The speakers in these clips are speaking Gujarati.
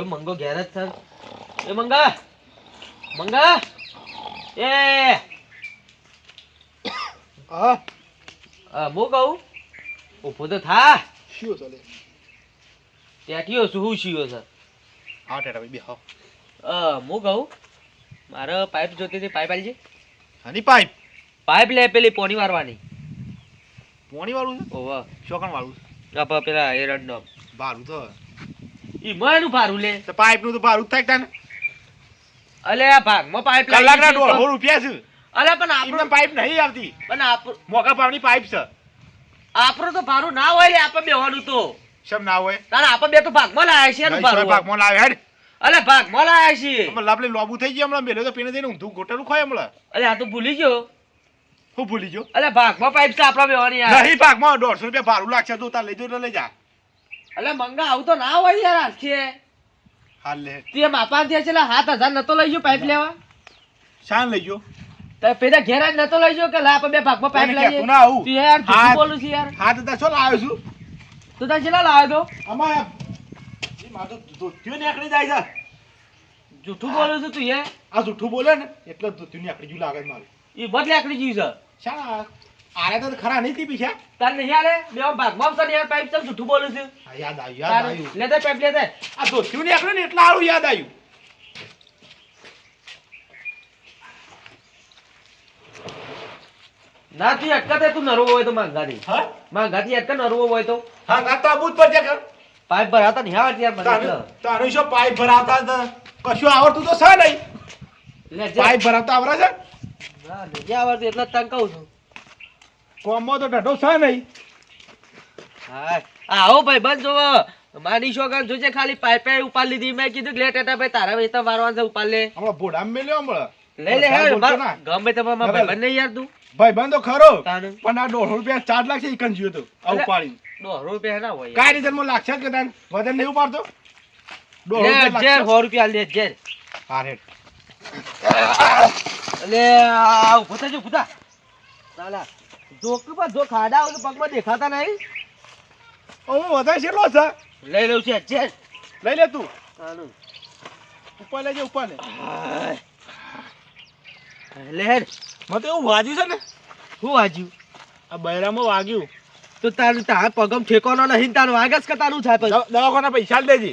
જો મંગો ઘેર જ છે એ મંગા મંગા એ. હા. હું કહું? ઊભો તો થા. શિયો ચાલે. ત્યાંથી શું શીયો છે. હા ટેટા ભાઈ બેહો. અ, હું કહું? મારે પાઇપ જોતી હતી પાઇપ આલજે. હાની પાઇપ? પાઇપ લે પેલી પોણી મારવાની પોણી વાળું છે? ઓવા શોકણ વાળું પેલા એરંડનો ભારું તો ઈ માનું ભારું લે. તો પાઇપનું તો ભારું થાય તને. અલે આ ભાગમાં પાઇપ કલાકના દોઢસો રૂપિયા છે. અલે પણ આપણો પાઇપ નહીં આવતી. પણ આપણો મોકા ભાવની પાઇપ છે. આપણો તો ભારું ના હોય લે આપણે બેવાનું તો. શમ ના હોય? તારે આપણે બે તો ભાગમાં લાયા છે એનું ભારું ભાગમાં લાવે હેડ. અલે ભાગમાં લાયા છે. હમણાં લાપલે લોબુ થઈ ગયું હમણાં મેલે તો પીને જઈને ઊંધું ગોટેલું ખાય હમણાં. અલે આ તો ભૂલી ગયો. હું ભૂલી ગયો? અલે ભાગમાં પાઇપ છે આપણા બેવાની યાર. નહીં ભાગમાં દોઢસો રૂપિયા ભારું લાગશે તો તાર લઈ જો લઈ જા. અલે મંગા આવું તો ના હોય યાર આખી હાલ લે. તે બાપા દે છે સાત હજાર નતો લઈ ગયો પાઇપ લેવા. શાન લઈ ગયો. તો પેલા ઘેર જ નતો લઈ ગયો કે લા બે ભાગમાં પાઇપ લઈ ના આવું. તું યાર તું બોલું છું યાર. હા તો શું લાવ્યો છું? તું તાર છેલા લાવ્યો તો? આમાં એ ધોતિયો નીકળી જાય છે. જૂઠું બોલું છું તું યાર. આ જૂઠું બોલે ને એટલે ધોતિયું નીકળી ગયું લાગે મારે. એ બધી આકડી ગયું છે. શા આરે તો ખરા નહીં તી પીછા તાર નહીં આલે? બે ભાગમાં ને યાર પાઇપ ચમ જૂઠું બોલું છું. યાદ આવ્યું યાદ આવ્યું. લે દે પાઇપ લે દે. આ ધોતિયું નીકળ્યું ને એટલે સારું યાદ આવ્યું. ના તું અટકા દે તું નરવો હોય તો માંગાતી હા? માંગાતી અટકા નરવો હોય તો. હા ગાતા આબુ પર જા કર. પાઇપ ભરાતા નહીં આવડતી યાર મને તારું તો. શું પાઇપ ભરાવતા હતા? કશું આવડતું તો છે નહીં. લે પાઇપ ભરાવતા આવડે છે? ના નહીં આવડતું. એટલે જ તંગ કહું છું. કોમમાં તો ઢઢો છે નહીં. હા. આવો ભાઈ બંધ જોવો. મારી છોકરા જોજે ખાલી પાઇપે ઉપાડ લીધી. મેં કીધું લેટ હતા ભાઈ તારા વેતા મારવાનું છે ઉપાડ લે. હમણાં ભોડા મેલ્યો હમણાં. લે લે ભાઈ ના. ગમે તે મારા ભાઈ બંધ નહીં યાર તું. ભાઈ બંધો ખરો. તાનું પણ આ દોઢ રૂપિયા ચાર્જ લાગશે ઈકન જ્યો તો આ ઉપાડી દોઢ રૂપિયા ના હોય કઈ રીતે લાગશે જ કે તાન વજન નહીં ઉપાડતો? દોઢ રૂપિયા જેર સો રૂપિયા લે જેર હા હેડ. લે આ ઊભો થજો ઊભો થા. જોક પર જો ખાડા હોય તો પગમાં દેખાતા નહીં. હું વધારે છેલ્લો છે? લઈ લઉં છે જેર લઈ લે તું. ઉપર લેજે ઉપર લે. લે મને તો એવું વાજ્યું છે ને? શું વાજ્યું? આ બૈરામાં વાગ્યું. તો તારું તાર પગમ ઠેકોનો નહીં તારું વાગસ કે તારું થાય દવાખાના પૈસા દેજે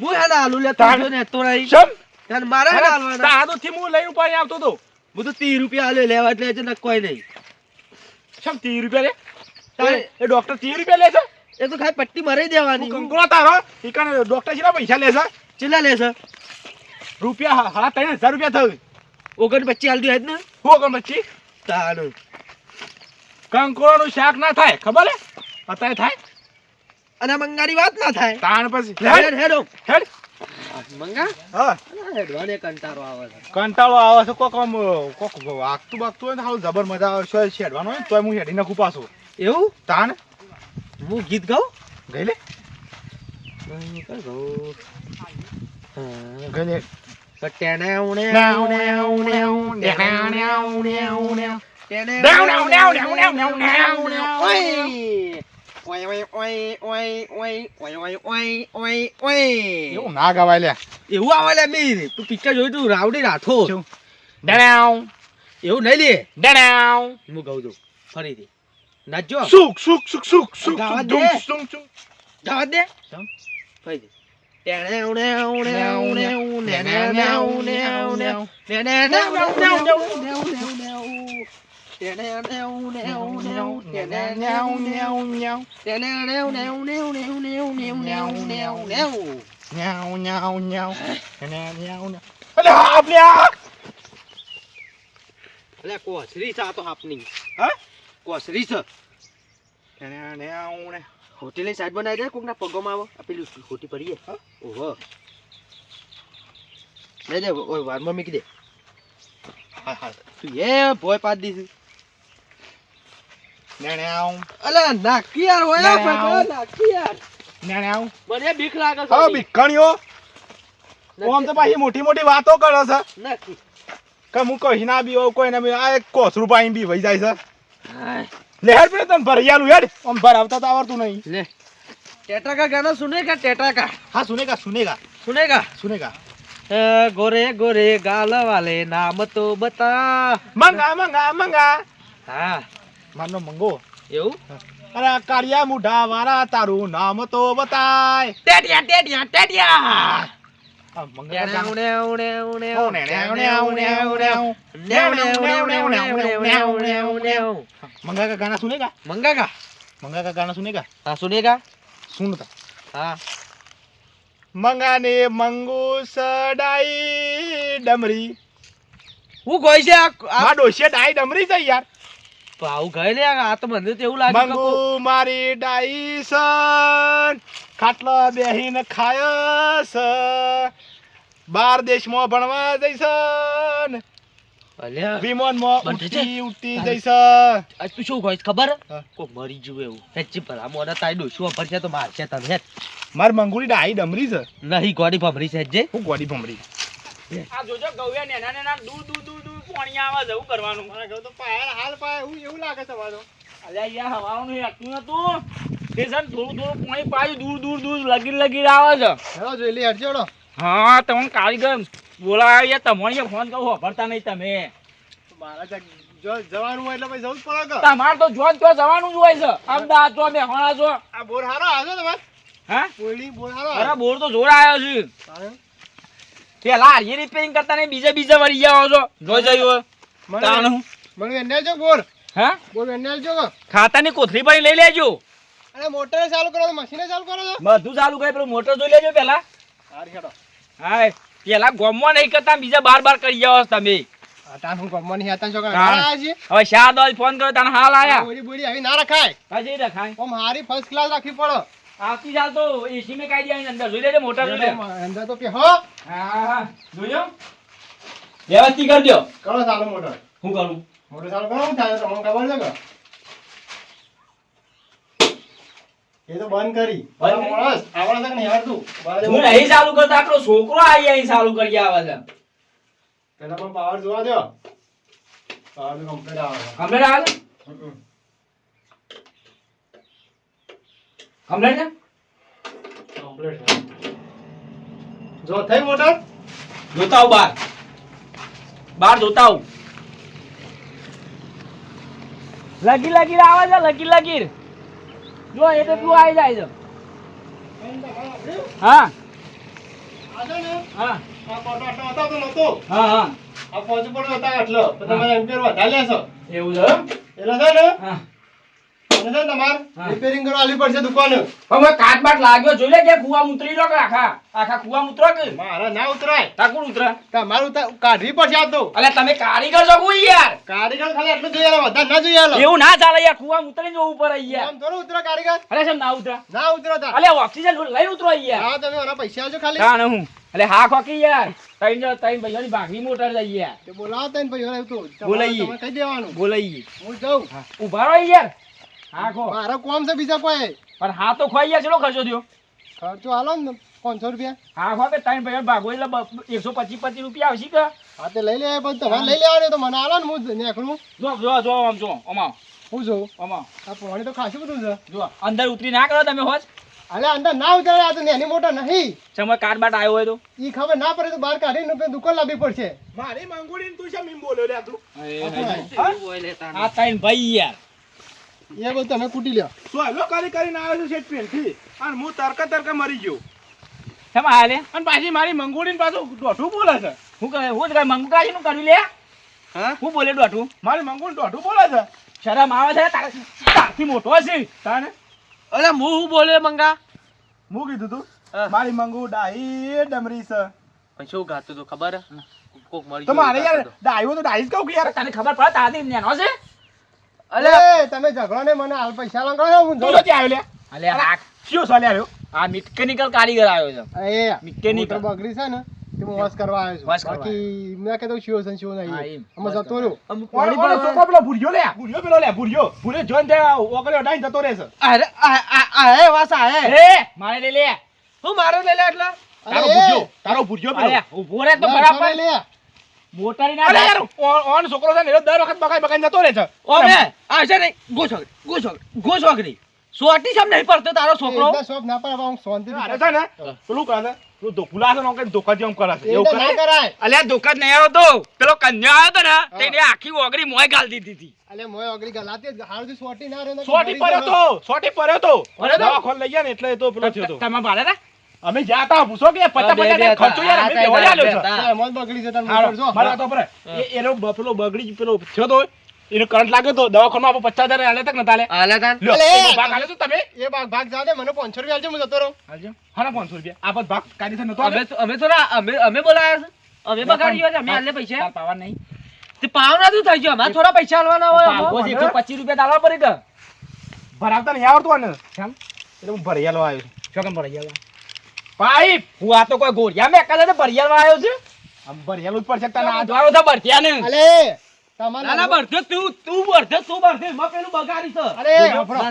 હું હે ને આલુ લે તાર- તું ને તો નહીં. શમ? તાર મારે હે ને આલવાના. તારાથી હું લઈ ઉપર આવતો તો. હું તો ત્રીસ રૂપિયા આલે લેવા એટલે છે ને કોઈ નહીં. શમ ત્રીસ રૂપિયા લે? એ ડોક્ટર ત્રીસ રૂપિયા લે છે? એ તો ખાલી પટ્ટી મરાઈ દેવાની. કંકોડો તારો ઈકન ડોક્ટર શેના પૈસા લે છે? ચેલા લેશે રૂપિયા હા ત્રણ હજાર રૂપિયા થયું. ઓગણ પચી હાલ હેજ ને? હું કોણ પછી તાનું. નું શાક ના થાય ખબર હે? અત્યારે થાય? અને મંગાની વાત ના થાય. તાણ પછી. હેડ. હેડો. હેડ. મંગા હા હેડવાને કંટાળો આવે છે કંટાળો આવે છે કોક આમ કોક વાગતું વાગતું હોય ને હાલ જબર મજા આવે છે શેડવાનું હોય ને તોય હું હેડી નાખું પાછું એવું તાણ હું ગીત ગાઉં ગઈ લે ગઈ લે એવું ના ગવાય લે એવું આવે લે મીર તું પિક્ચર જોયું તું રાવડી રાઠોડ શું? ડણાવ એવું નહીં લે ડણાવ હું કહું છું ફરીથી નાચજો સુખ સુખ ગાવા સુક દે. દુંક સુક સુક જવા દે. ફરીથી ન્યાઉ અલ્યા કોસરી છે આ તો આપની હા કોસરી છે ને હોટેલની સાઈડ બનાવી દે કોકના પગોમાં આવો આ પેલું ખોટી પડીએ હા? ઓહો દે ઓ વારમાં મૂકી દે હા હા તું એ ભોય પાડી દીધું અલે નાખી યાર હોય હા બીકણ્યો ઓમ તો પાછી મોટી મોટી વાતો કરે છે. નાખી કે હું કહી ના કોઈ ના બીવો આ એક કોસરું પાણી બી વહી જાય છે. લે હેડ પેલે તને ભરિયાલું હેડ. ઓમ ભરાવતા તો આવડતું નહીં. લે. ટેટાકા ગાના સુનેગા ટેટાકા. હા સુનેગા સુનેગા. સુનેગા. સુનેગા. ગોરે ગોરે ગાલ વાલે નામ તો બતા. મંગા મંગા મંગા. હા. મારનો મંગો એવું અરે કાળિયા મુઢા વાળા તારું નામ તો બતાય ટેડિયા ટેડિયા ટેડિયા મંગા કા મંગા કા મંગા કા ગાના સુનેગા સુનેગા સુનતા હા મંગાને મંગુ સડાઈ ડમરી હું કોઈ છે આ ડોશિયા ડાઈ ડમરી છે યાર આવું ગયે લે આ તો મને તો એવું લાગે મંગુ મારી ડાઈ સન ખાટલા બેહીને ખાય સ બાર દેશમાં ભણવા જઈસન. અલ્યા વિમાનમાં બંધ છે? ઉઠી ઉઠી. જઈસ આ તું શું કહીશ ખબર? કો મરી ગયું એવું. હેચી ભલા મોડા તાઈ ડોશું અફર છે તો મારશે તને હેત માર મંગુડી ડાઈ ડમરી છે. નહીં ગોડી ભમરી છે જે. હું ગોડી ભમરી. આ જોજો ગૌયા નેના નેના દૂર દૂર દૂર. પાણી આવે કરવાનું. મને કરવાનું તો પાયા હાલ પાયા હું એવું લાગે તમારો અલ્યા યાર હવાનું હેઠતું નતું. તે છે ને થોડું થોડું પાણી પાયું દૂર દૂર દૂર લગીર લગીર આવે છે. હેલો જોઈ લે હરજોડો હા તમને કારીગર બોલાવ્યા યાર તમારે ફોન કહું વાપરતા નહીં તમે. મારા જવાનું હોય એટલે પછી જવું જ પડે કે? તમારે તો જોન તો જવાનું જ હોય છે. અમદાવાદ છો મેહોણા છો આ બોર હારો આવ્યો તમારે હા? કોયડી બોર હારો અરે બોર તો જોર આવ્યો છે. પેલા હારી રિપેરિંગ કરતા ને બીજા બીજા વળી જાઓ છો જોઈ જઈ મને તાણું મને વેન્ડલ જો બોલ હા? બોલ વેન્ડલ જો ખાતાની કોથળી પણ લઈ લેજો. અરે મોટર ચાલુ કરો મશીન ચાલુ કરો છો. બધું ચાલુ કરે પેલું મોટર જોઈ લેજો પેલા. હારી હેડો. હા પેલા ગોમમાં નહીં કરતા બીજા બાર બાર કરી જાઓ છો તમે. તાન હું હતા. હવે શાહ દોલ ફોન કર્યો તને હાલ આયા. બોડી બોડી આવી ના રખાય. હજી રખાય. ઓમ હારી ફર્સ્ટ ક્લાસ રાખવી પડે. આવતી જાવ તો એસી મેં કાઢી આવી અંદર જોઈ લેજો મોટર જોઈ લે. અંદર તો કે હો. હા જોયો વ્યવસ્થિત કરજો કરો ચાલો મોટર. હું કરું? મોટર ચાલુ કરો થાય તમને ખબર છે કે? એ તો બંધ કરી. બંધ મોણસ આવડે છે કે નહીં આવડતું? બહાર હું નહીં ચાલુ કરતો આપણો છોકરો આવી અહીં ચાલુ કરી આવે છે. પેલા પણ પાવર જોવા દો પાવર તો કમ્પ્લીટ આવે કમ્પ્લેટ આવે છે હમ. કમ્પ્લેટ છે? કમ્પ્લીટ છે. જો થઈ મોટર જોતા આવું બાર. બાર જોતા આવું. લગી લગીર આવે છે લગી લગીર. જો એ તો તું આવી જાય છે. હા. હા. હા હા. એવું છે એટલે છે ને? હા. છે ને તમારે? રિપેરિંગ કરવા આલી પડશે દુકાન. હવે કાટ બાટ લાગ્યો જોઈ લે કે કુવા ઉતરી લો કે આખા આખા કુવા ઉતરો કે? મારા ના ઉતરાય. તાકુડ ઉતરે? તમારું તો કાઢવી પડશે આ તો. અલે તમે કારીગર છો કોઈ યાર? કારીગર ખાલી એટલું જોઈએ વધારે ના જોઈએ. એવું ના ચાલે યાર કુવા ઉતરી જવું પડે યાર. આમ થોડું ઉતરો કારીગર. અલે સમ ના ઉતરા? ના ઉતરો તા. અલે ઓક્સિજન લઈ ઉતરો યાર. હા તમે મારા પૈસા આજો ખાલી. તાણ હું. અલે હા ખોકી યાર. તૈન જો તૈન ભાઈઓની ભાગની મોટર જઈ યાર. તે બોલાવો તને ભાઈ હવે બોલાઈ તમારે- બોલાઈએ. કહી દેવાનું. બોલાઈએ. હું જાઉં. ઊભા રહો યાર. હા કો. મારો કોમ છે બીજા કોઈ. પણ હા તો ખોઈ ગયા ચલો ખર્ચો થયો? ખર્ચો હાલો ને પાંચસો રૂપિયા. હા ખો કે ભાગો એટલે એકસો પચીસ પચીસ રૂપિયા આવશે કે? હા તે લઈ લે પણ તમારે લઈ લેવાનું તો મને હાલો ને હું નીકળું. જો જો જો આમ જો અમાવ હું જોઉં? અમાવ આ પાણી તો ખાસું બધું છે. જો અંદર ઉતરી ના કરો તમે હોજ. અલે અંદર ના ઉતરે આ તો એની મોટર નહીં. સમય કાટ બાટ આવ્યો હોય તો. ઈ ખબર ના પડે તો બહાર કાઢીને દુકાન લાવી પડશે. મારી મંગોડી તું શેમ એમ બોલ્યો તું? તાને. આ તૈન ભાઈ યાર. એ બધું તમે કૂટી લ્યો. સોયલો હેલો? કરી કરીને આવ્યો છું શેઠ પેનથી અને હું તરકા તરકા મરી ગયો. શેમાં હાલે અને પાછી મારી મંગોડીને પાછું દોઢું બોલે છે. હું કહે હું જ કહે મંગુકાજી નું કર્યું લે. હા? હું બોલે દોઢું? મારી મંગોડી દોઢું બોલે છે? શરમ આવે છે? તારે તારથી મોટો છે તાને અરે હું હું બોલે મંગા? હું કીધું તું? મારી મંગુ ડાહી ડમરી છે. પછી શું ગાતું તું ખબર? કોક મળી તો મારે યાર ગાતું તો. ડાઈ જ કહું કે યાર. તને ખબર પડે? તારથી નેનો છે? અલે. તમે ઝઘડો ને મને હાલ પૈસા લગાડો હું તું. આવ્યો લે? અલે આ કયો સાલે આવ્યો? આ મિકેનિકલ કારીગર આવ્યો છે. એ મિકેનિકલ. બગડી છે ને તે હું વોશ કરવા આવ્યો છું. વોશ બાકી મેં કીધું શિવ છે શિવ નહીં અમે જતો રહ્યો. પાણી ઓલો સોકો પેલો ભૂર્યો લે. ભૂર્યો પેલો લે ભૂર્યો. ભૂર્યો જોન તે ઓગળ્યો ડાઈ જતો રહે છે અરે આ આ હે વાસ આ હે એ. મારે લે લે. હું મારો લઈ લે એટલે. તારો અરે, ભૂર્યો તારો ભૂર્યો પેલો. ઊભો રે તો બરાબર. લે. મોટારી ના અરે યાર ઓન છોકરો છે ને એ દર વખત બગાઈ બગાઈ જતો રહે છે. ઓમે આ છે ને ગોછોકરી ગોછોકરી ગોછોકરી સોટી સમ નહીં પડતો તારો છોકરો. એકદમ શોખ ના પાડે, હું શાંતિથી અરે છે ને? પેલું કરે છે પેલો ધોકુલા છે ને ધોકા જેમ કરે છે. એવું કરે? કરાય. અલ્યા ધોકા જ નહીં આવ્યો તો. પેલો કન્યા આવ્યો તો ને તેને આખી ઓગળી મોય ગાલ દીધી હતી. અલે મોય ઓગળી ગલાતી જ સોટી ના રહ્યો સોટી પડ્યો તો સોટી પડ્યો તો. લઈ ગયા ને એટલે તો પેલો થયો તો. તમે ભાડે તા અમે જ્યાં હતા પૂછો કે પચાસ બે પચાસ ખર્ચો યાર અમે બેહવા બે છે. એમાં બગડી જતા હારો, મોટર મારા તો પર. એ- એનો બફલો બગડી પેલો થયો તો એનો કરંટ લાગ્યો તો દવાખાનામાં આપણે પચાસ હજાર આલે તક નતા આલે આલે તાન. લ્યો, ભાગ આલ્યો તો તમે? એ ભાગ ભાગ જાવ દે મને 500 રૂપિયા આલજો હું જતો રહું. હાલજો. હા પાંચસો રૂપિયા. આ ભાગ કાઢી નતો અમે તો- અમે થોડા અમે અમે બોલાયા છે. અમે બગાડી છે અમે આલે પૈસા. પાવા નહીં. તે પાવના શું થઈ ગયો અમારે થોડા પૈસા આલવાના હોય આમાં. પચીસ રૂપિયા આલવા પડે કે ભરાવતા નહીં આવડતું ને કેમ? એટલે હું ભરેલો આવ્યો શું કેમ ભરાઈ ગયા પાઇપ હું આ તો કોઈ ગોળિયા મેં એકાદ ભરિયાલ આવ્યો છે. આમ ભરેલું જ પડશે તને આ દ્વારો તો ભરત્યા ને. અલે ના ના તમારા બળધે તું તું બળધે તું બળધે મેં પેલું બગાડી છે. અરે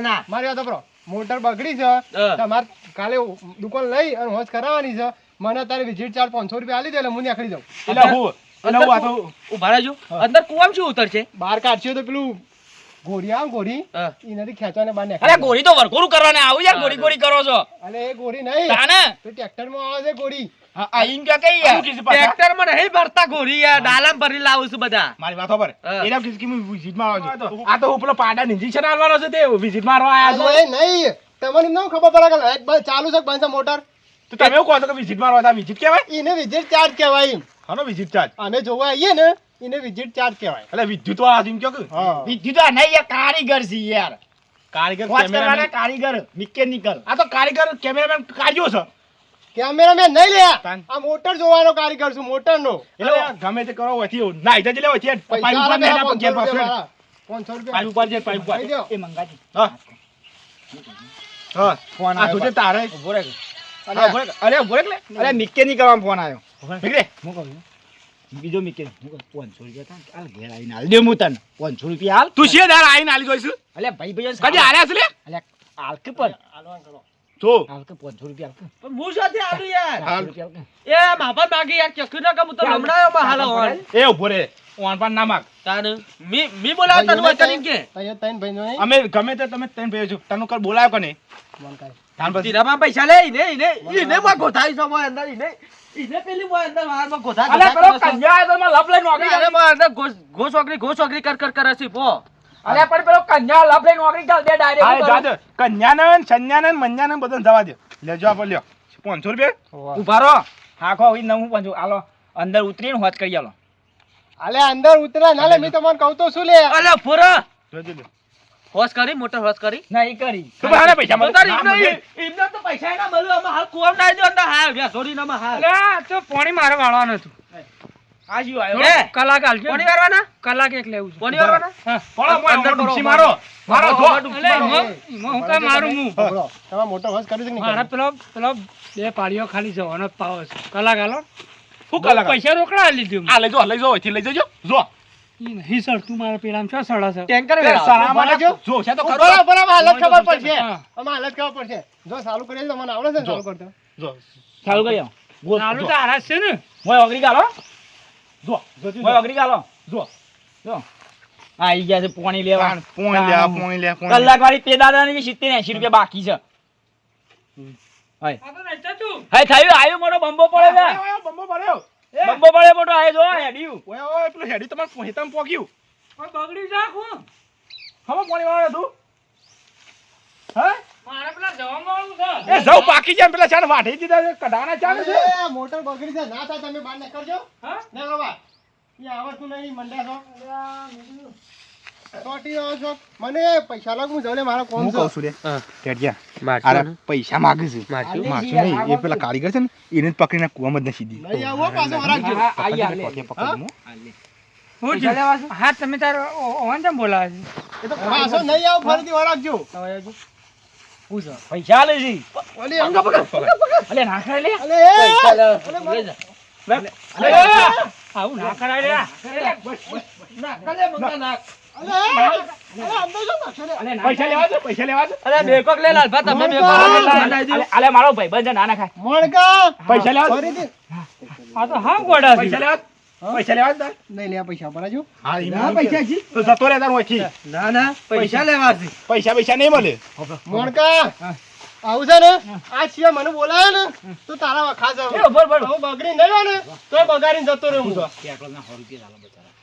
ના, મારી વાત આપણો મોટર બગડી છે. તમારે કાલે દુકાન લઈ અને હોશ કરાવવાની છે. મને તારે વિઝિટ ચાર્જ 500 રૂપિયા આલી દે એટલે હું નીકળી જાઉં. એટલે હું એટલે હું આ તો ઊભા રહેજો. અંદર કુવામ શું ઉતરશે? બહાર કાઢશે તો પેલું ઘોડી આવ ગોરી હા. એનાથી ખેંચવાને બહાર અરે ગોરી તો વરઘોડું કરવાને આવું યાર ગોરી ગોરી કરો છો. અરે એ ગોરી નહીં. તાને તો ટ્રેક્ટરમાં આવે છે ગોરી આ આઈન કે કઈ યાર ટ્રેક્ટરમાં નહીં ભરતા ગોરી યાર ડાલમ ભરી લાવું છું બધા. મારી વાત હા. એના કિસકી હું વિઝિટમાં આવ્યો છું આ તો ઉપર પાડા પાડા છે આલવાનો છે તે વિઝિટ મારવા આવ્યો છું. એ નહીં. તમને ન ખબર પડે કે લાઈટ ચાલુ છે કે બંધ છે મોટર? તો તમે એવું કહો છો કે વિઝિટમાં આવવા વિઝિટ કહેવાય? એને વિઝિટ ચાર્જ કહેવાય. હાનો વિઝિટ ચાર્જ? અમે જોવા આવીએ ને એને વિદ્યુત ચાર્જ કહેવાય. એટલે વિદ્યુત વાળા જેમ કયો કે હા. બીજું નહીં યાર કારીગર છે યાર. કારીગર કારીગર મિકેનિકલ આ તો કારીગર કેમેરામેન કાઢ્યો છે. કેમેરામેન નહીં લે આ મોટર જોવાનો કારીગર છું મોટર નો એટલે ગમે તે કરો ઓથી ના ઇતા જ લે હોયથી પાઈપ ઉપર ને આપો ઘેર પાછળ. પાંચસો પાઇપ ઉપર જે પાઈપ ઉપર. એ મંગાજી. હા. હા. ફોન આ આવ્યો તારે? ઊભો રહે. અરે એટલે અરે મિકેનિકલમાં ફોન આવ્યો. નીકળે હું કહું છું. બીજો મી કે પાંચસો રૂપિયા થાય હાલ ઘેર આવીને હાલ. દે હું તને પાંચસો રૂપિયા હાલ. તું છે દાર આઈને આલી જોઈશું. અલ્યા ભાઈ ભાઈ કદી આલ્યા છે લે? અલ્યા હાલ કે પણ. હાલવાન કરો. જો. હાલ કે પાંચસો રૂપિયા હાલ કે. પણ હું સાથે આલું યાર. હાલ એ માફા માંગી યાર ચક્કુ ના કમ તો લમડાયો માં હાલ હોન. એ ઊભો રે. ઓન પણ ના માગ. તાને મી મી બોલાવ તને વાત કરી કે? તય થઈને ભાઈનો નહીં? અમે ગમે તે તમે ત્રણ ભાઈ છો. તને કર બોલાયો કને? મન કરે. તાન પછી પૈસા લે ને ને ને માં ગોથાઈ છો મોય અંદર ઈને ઈને પેલી મોય અંદર વારમાં ગોથા અલ્યા પેલો કન્યા આવ્યો તો લપ લઈને નોકરી અરે મોય અંદર ઘોસ ઘોસ ઓગરી ઘોસ ઓગરી કર કર કરે છે પો. અલ્યા પણ પેલો કન્યા લપ લઈને નોકરી ચાલ દે હા જા દે. કન્યાનંદ સંન્યાનંદ મંજાનંદ બધાને જવા દે. લેજો આપો લ્યો પાંચસો રૂપિયા? ઊભા રહો. હા ખો નવું પાંચો હાલો અંદર ઉતરીને હોત કરી આલો. અલે અંદર ઉતરે ના લે મેં તમને કહું તો શું લે? અલે ફોરા. જોજે લે હોસ કરી મોટર હોશ કરી. ના એ કરી. તો બહાને પૈસા મળતા તારી એમને તો પૈસા ના મળ્યો અમે હાલ કુવામ ના દો અંદર. હા વ્યા ના માં હાલ. અલ્યા તો પાણી મારે વાળવાનું હતું. આજી આવ્યો. કલાક હાલજો પાણી વાળવાના? કલાક એક લેવું છે. પાણી વાળવાના? હા. મોય, અંદર ડુસી મારો. મારો ધો હું કા મારું. હું તમે મોટો હોશ કરી છે નહીં મારા પેલો પેલો બે પાડીઓ ખાલી જવાનો જ પાવો છે. કલાક હાલો શું કલાક પૈસા રોકડા લીધું આ લઈ જો લઈ જો અહીંથી લઈ જજો. જો. ઈ સર તું મારા પેલામાં છો સડા સર ટેન્કર જો છે તો ખરો? બરાબર, બરાબર, હાલત ખબર પડશે. આમાં હાલત ખબર પડશે. જો ચાલુ કરી તો મને આવડે છે ચાલુ કરતા. જો. ચાલુ કરી આવો ચાલુ તો હારા છે ને. મોય અગરી ગાલો જો જોજે મોય અગરી ગાલો જો. જો. આઈ ગયા છે પાણી લેવા. પોણી લેવા પોણી લે પોણી કલાક વાળી તે દાદાની સિત્તેર એંશી રૂપિયા બાકી છે. હાય નહીં થયું આવ્યો મોટો બંબો પડ્યો. બંબો બળે મોટો આય જો હેડ્યું. ઓય ઓય પેલું હેડી તમારે પોહેતામાં પોક્યું. કોઈ બગડી જા હું હવે પાણી વાળે તું? હે? મારે પેલા જવામાં આવું છે. એ જવ પાકી જાય પેલા ચાર વાઢી દીધા છે કઢાવાના ચાલે છે? એ, મોટર બગડી છે. ના થાય તમે બહાર નીકળજો. હા? ના બાબા એ આવડતું નહીં મંડ્યા છો. ચોટી રહ્યો છો મને પૈસા લાગ હું જલે મારા કોણ કહું છું રે ટેટિયા અરે પૈસા માગે છે. મારશું? નહીં. એ પેલા કારીગર છે ને એને પકડીને કુવામાં જ નાખી દીધી નહીં આવો પાછો આઈ હાલે. પકડી હું. હું. તમે તારો ઓવન કેમ બોલાવે છે? એ તો પાછો નહીં આવો ફરીથી હરાગજો પૂછો પૈસા લે છે. ઓલી અંગા પકડ અલે ના લે. અલે પૈસા લે. અલે જા. આવું ના કરાય લે નાખ, કાલે મંગા નાખ. પૈસા લેવા છે પૈસા લેવા છે અરે બેકોક લે લાલભા તમે બેકોક અલે અલે મારો ભાઈબંધ છે ના ના ખાય. મણકા! પૈસા લેવા આ તો હા ગોડા પૈસા લેવા પૈસા લેવા નહીં લે પૈસા ભરાજો હા એમાં પૈસા છે. તો જતો રહે ઓછી ના ના પૈસા લેવા છે. પૈસા પૈસા નહીં મળે. મણકા! આવું છે ને? આ સિવાય મને બોલાયો ને તો તારા વખા જાવ એ ઊભો ઊભો. હું બગડી નહીં ને તો બગાડીને જતો રહ્યો હું તો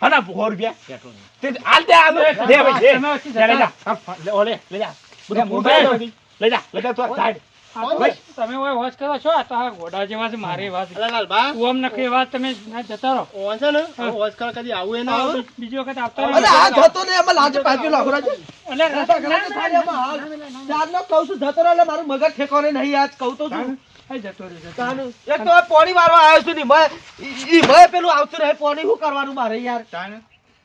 હા ના સો રૂપિયા તે હાલ દે હાલ દે લે જા. હા, લે, જા. બધું લે, મોબાઈલ. મોબાઈલ. લે. જા, લે જા, તું સાઈડ. તમે ઓય વોચ કરો છો? આ તો આ ઘોડા જેવા છે મારે એવા લાલ બા. તું આમ નખી એવા તમે ના જતા રહો. ઓન છે ને. હવે કર કદી આવું ના આવે બીજી વખત આવતા અરે આ જતો ને એમાં લાજે પાક્યો લાખો રાજ. અલે રસા ઘણા એમાં હાલ. ચારનો કહું છું જતો રહે એટલે મારું મગજ ઠેકાણે નહીં આજ કહું તો છું પોણી વારવા આવ્યો છું ને મેં પેલું આવતું રહે પોણી શું કરવાનું મારે યાર.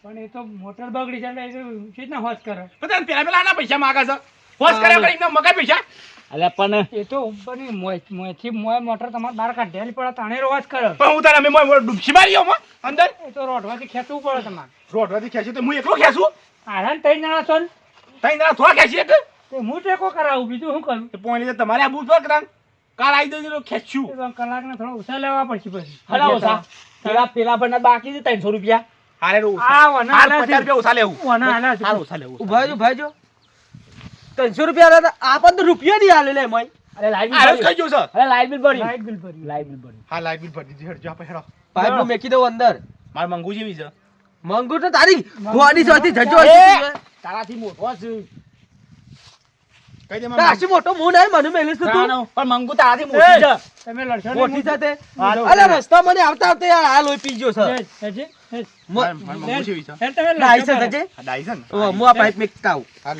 પણ એ તો મોટર બગડી છે એટલે તો હોશ કરે? બધા પેલા પેલા આના પૈસા માંગે છે? હોશ કર્યા કરીને મગાય પૈસા? અલ્યા પણ એ તો ઉપરની મોયથી મોય મોટર તમારે બહાર કાઢેલી પડે તાણે રોજ કરો. પણ હું તારે મોય મોય ડૂબસી મારી આવું અંદર? એ તો રોડવાથી ખેંચવું પડે તમારે. રોડવાથી ખેંચી તો હું એકલો ખેંચું? આરામ ત્રણ જણા છો ને? જણા ના થોડા ખેંચી એક? તે હું ટેકો કરાવું બીજું શું કરું? લીધે તમારે આ બૂટ કરાવ કાલ આવી દેજો ખેંચ્યું તો કલાકને થોડો ઉછા લેવા પડશે પછી. હલા ઓછા પેલા પેલા પણ બાકી છે ત્રણસો રૂપિયા. હારે રો આ વના પચાસ રૂપિયા ઓછા લેવું. ઓછા લેવું ઊભા જો ભાઈ જો. ત્રણસો રૂપિયા આપણ તો રૂપિયા નહીં હાલે લે મય અરે લાઈટ બિલ છે. અરે લાઈટ બિલ ભર્યું. લાઈટ બિલ ભર્યું. લાઈટ બિલ ભર્યું. હા લાઈટ બિલ ભરી દીધી હેડજો આપણે હેડો. પાઇપ હું. મેકી દઉં અંદર. મારે મંગુ જેવી છે. મંગુ તો તારી ગોવાની જોતી જજો! તારાથી મોટો છે કઈ દે આશી મોટો હું નહીં મને મેલીશ તું. પણ મંગુ તારાથી મોટી છે. તમે લડશો મોટી છે સાથે? અરે અલે રસ્તા મને આવતા આવતા યાર આ લોહી પી ગયો છે. હેજ, હેજ, હેજ. મો- હેજ, તમે આ ડાયસન. ઓ, હું આ પાઇપ મેકતા આવું. હા